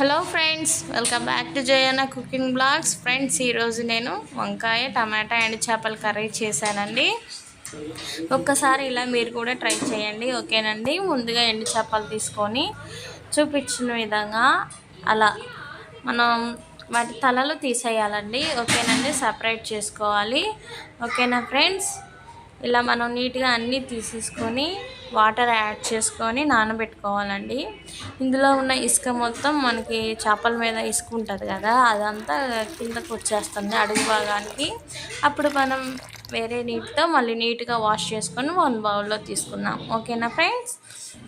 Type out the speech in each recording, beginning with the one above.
Hello friends welcome back to Jayana cooking blogs. Friends ఈరోజు నేను వంకాయ టమాటా అండ్ చేపల కర్రీ చేశానండి. ఒక్కసారి ఇలా మీరు కూడా ట్రై చేయండి ఓకేనండి? ముందుగా ఎండు చేపలు తీసుకొని చూపించిన విధంగా అలా మనం వాటి తలలు తీసేయాలండి. ఓకేనండి? సపరేట్ చేసుకోవాలి. ఓకేనా ఫ్రెండ్స్? ఇలా మనం నీట్గా అన్నీ తీసేసుకొని వాటర్ యాడ్ చేసుకొని నానబెట్టుకోవాలండి. ఇందులో ఉన్న ఇసుక మొత్తం మనకి చేపల మీద ఇసుక ఉంటుంది కదా అదంతా కిందకు వచ్చేస్తుంది అడుగు భాగానికి. అప్పుడు మనం వేరే నీటితో మళ్ళీ నీట్గా వాష్ చేసుకొని వన్ బౌల్లో తీసుకుందాం. ఓకేనా ఫ్రెండ్స్?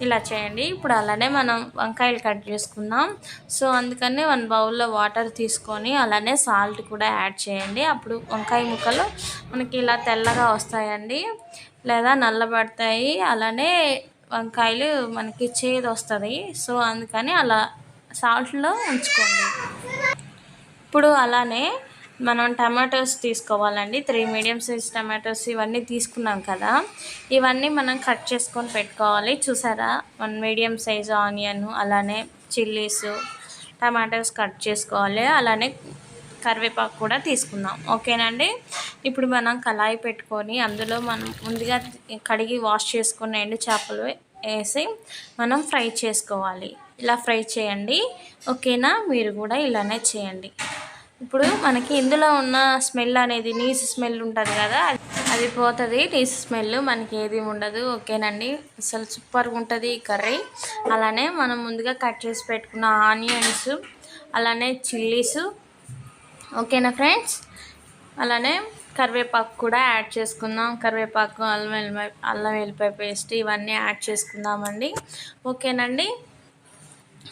ఇలా చేయండి. ఇప్పుడు అలానే మనం వంకాయలు కట్ చేసుకుందాం. సో అందుకనే వన్ బౌల్లో వాటర్ తీసుకొని అలానే సాల్ట్ కూడా యాడ్ చేయండి. అప్పుడు వంకాయ ముక్కలు మనకి ఇలా తెల్లగా వస్తాయండి. లేదా నల్లబడతాయి. అలానే వంకాయలు మనకి చేదు వస్తుంది. సో అందుకని అలా సాల్ట్లో ఉంచుకోండి. ఇప్పుడు అలానే మనం టమాటోస్ తీసుకోవాలండి. త్రీ మీడియం సైజ్ టమాటోస్ ఇవన్నీ తీసుకున్నాం కదా. ఇవన్నీ మనం కట్ చేసుకొని పెట్టుకోవాలి. చూసారా? వన్ మీడియం సైజ్ ఆనియన్ అలానే చిల్లీస్ టమాటోస్ కట్ చేసుకోవాలి. అలానే కరివేపాకు కూడా తీసుకుందాం. ఓకేనండి? ఇప్పుడు మనం కళాయి పెట్టుకొని అందులో మనం ముందుగా కడిగి వాష్ చేసుకున్న ఎండు చేపలు వేసి మనం ఫ్రై చేసుకోవాలి. ఇలా ఫ్రై చేయండి. ఓకేనా? మీరు కూడా ఇలానే చేయండి. ఇప్పుడు మనకి ఇందులో ఉన్న స్మెల్ అనేది నీసు స్మెల్ ఉంటుంది కదా అది పోతుంది. నీసు స్మెల్ మనకి ఏది ఉండదు ఓకేనండి? అసలు సూపర్గా ఉంటుంది ఈ కర్రీ. అలానే మనం ముందుగా కట్ చేసి పెట్టుకున్న ఆనియన్స్ అలానే చిల్లీస్ ఓకేనా ఫ్రెండ్స్? అలానే కరివేపాకు కూడా యాడ్ చేసుకుందాం. కరివేపాకు అల్లం వెల్లిపాయ అల్లం వెల్లిపాయ పేస్ట్ ఇవన్నీ యాడ్ చేసుకుందామండి. ఓకేనండి?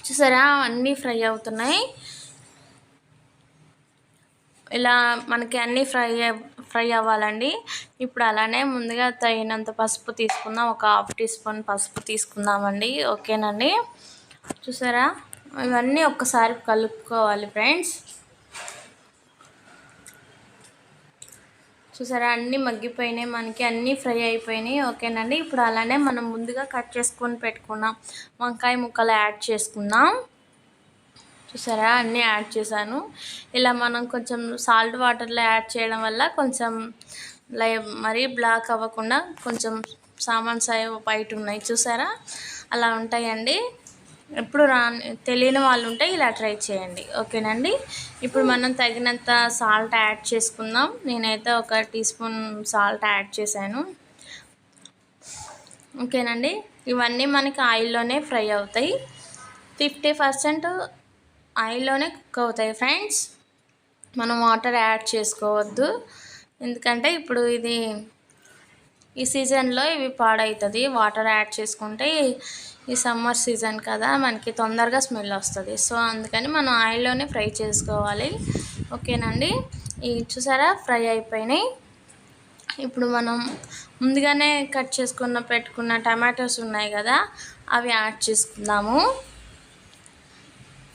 చూసారా? అన్నీ ఫ్రై అవుతున్నాయి. ఇలా మనకి అన్నీ ఫ్రై ఫ్రై అవ్వాలండి. ఇప్పుడు అలానే ముందుగా తగినంత పసుపు తీసుకుందాం. ఒక హాఫ్ టీ స్పూన్ పసుపు తీసుకుందామండి. ఓకేనండి? చూసారా? ఇవన్నీ ఒక్కసారి కలుపుకోవాలి ఫ్రెండ్స్. చూసారా? అన్నీ మగ్గిపోయినాయి. మనకి అన్నీ ఫ్రై అయిపోయినాయి. ఓకేనండి? ఇప్పుడు అలానే మనం ముందుగా కట్ చేసుకొని పెట్టుకున్నాం వంకాయ ముక్కలు యాడ్ చేసుకుందాం. చూసారా? అన్నీ యాడ్ చేశాను. ఇలా మనం కొంచెం సాల్ట్ వాటర్లో యాడ్ చేయడం వల్ల కొంచెం లై మరీ బ్లాక్ అవ్వకుండా కొంచెం సామాన్స్ అవి బయట ఉన్నాయి. చూసారా? అలా ఉంటాయండి. ఎప్పుడు రా తెలియని వాళ్ళు ఉంటే ఇలా ట్రై చేయండి. ఓకేనండి? ఇప్పుడు మనం తగినంత సాల్ట్ యాడ్ చేసుకుందాం. నేనైతే ఒక టీ స్పూన్ సాల్ట్ యాడ్ చేశాను. ఓకేనండి? ఇవన్నీ మనకి ఆయిల్లోనే ఫ్రై అవుతాయి. ఫిఫ్టీ పర్సెంట్ ఆయిల్లోనే కుక్ అవుతాయి ఫ్రెండ్స్. మనం వాటర్ యాడ్ చేసుకోవద్దు. ఎందుకంటే ఇప్పుడు ఇది ఈ సీజన్లో ఇవి పాడవుతుంది వాటర్ యాడ్ చేసుకుంటే ఈ సమ్మర్ సీజన్ కదా మనకి తొందరగా స్మెల్ వస్తుంది. సో అందుకని మనం ఆయిల్లోనే ఫ్రై చేసుకోవాలి. ఓకేనండి? ఈ చూసారా? ఫ్రై అయిపోయినాయి. ఇప్పుడు మనం ముందుగానే కట్ చేసుకున్న పెట్టుకున్న టమాటోస్ ఉన్నాయి కదా అవి యాడ్ చేసుకుందాము.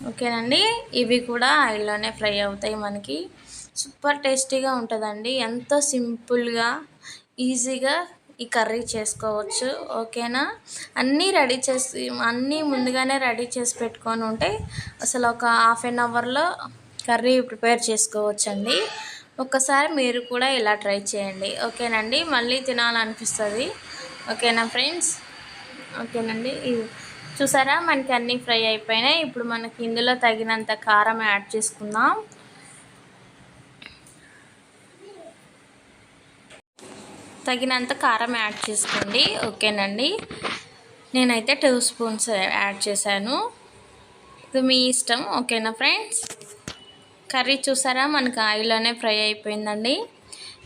ఓకేనండి? ఇవి కూడా ఆయిల్లోనే ఫ్రై అవుతాయి మనకి. సూపర్ టేస్టీగా ఉంటుందండి. ఎంతో సింపుల్గా ఈజీగా ఈ కర్రీ చేసుకోవచ్చు. ఓకేనా? అన్నీ రెడీ చేసి అన్నీ ముందుగానే రెడీ చేసి పెట్టుకొని ఉంటే అసలు ఒక హాఫ్ అన్ అవర్లో కర్రీ ప్రిపేర్ చేసుకోవచ్చండి. ఒక్కసారి మీరు కూడా ఇలా ట్రై చేయండి. ఓకేనండి? మళ్ళీ తినాలనిపిస్తుంది. ఓకేనా ఫ్రెండ్స్? ఓకేనండి? చూసారా? మనకి అన్నీ ఫ్రై అయిపోయినాయి. ఇప్పుడు మనకి ఇందులో తగినంత కారం యాడ్ చేసుకుందాం. తగినంత కారం యాడ్ చేసుకోండి. ఓకేనండి? నేనైతే టూ స్పూన్స్ యాడ్ చేశాను. ఇది మీ ఇష్టం. ఓకేనా ఫ్రెండ్స్? కర్రీ చూసారా? మనకు ఆయిల్లోనే ఫ్రై అయిపోయిందండి.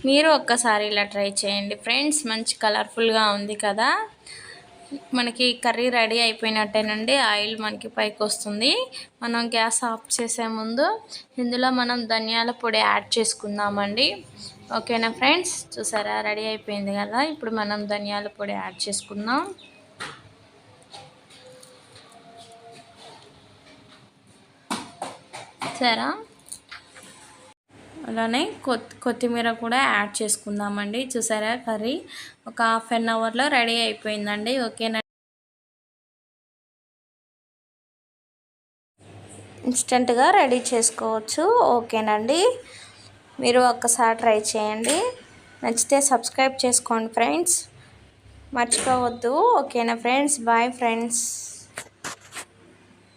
మీరు ఒక్కసారి ఇలా ట్రై చేయండి ఫ్రెండ్స్. మంచి కలర్ఫుల్గా ఉంది కదా. మనకి కర్రీ రెడీ అయిపోయినట్టేనండి. ఆయిల్ మనకి పైకి వస్తుంది మనం గ్యాస్ ఆఫ్ చేసే ముందు ఇందులో మనం ధనియాల పొడి యాడ్ చేసుకుందామండి. ఓకేనా ఫ్రెండ్స్? చూసారా? రెడీ అయిపోయింది కదా? ఇప్పుడు మనం ధనియాల పొడి యాడ్ చేసుకుందాం. సరే అలానే కొత్తిమీర కూడా యాడ్ చేసుకుందామండి. చూసారా కర్రీ? ఒక హాఫ్ అన్ అవర్లో రెడీ అయిపోయిందండి. ఓకేనా? ఇన్స్టెంట్గా రెడీ చేసుకోవచ్చు. ఓకేనండి. మీరు ఒక్కసారి ట్రై చేయండి. నచ్చితే సబ్స్క్రైబ్ చేసుకోండి ఫ్రెండ్స్. మర్చిపోవద్దు. ఓకేనా ఫ్రెండ్స్? Bye friends.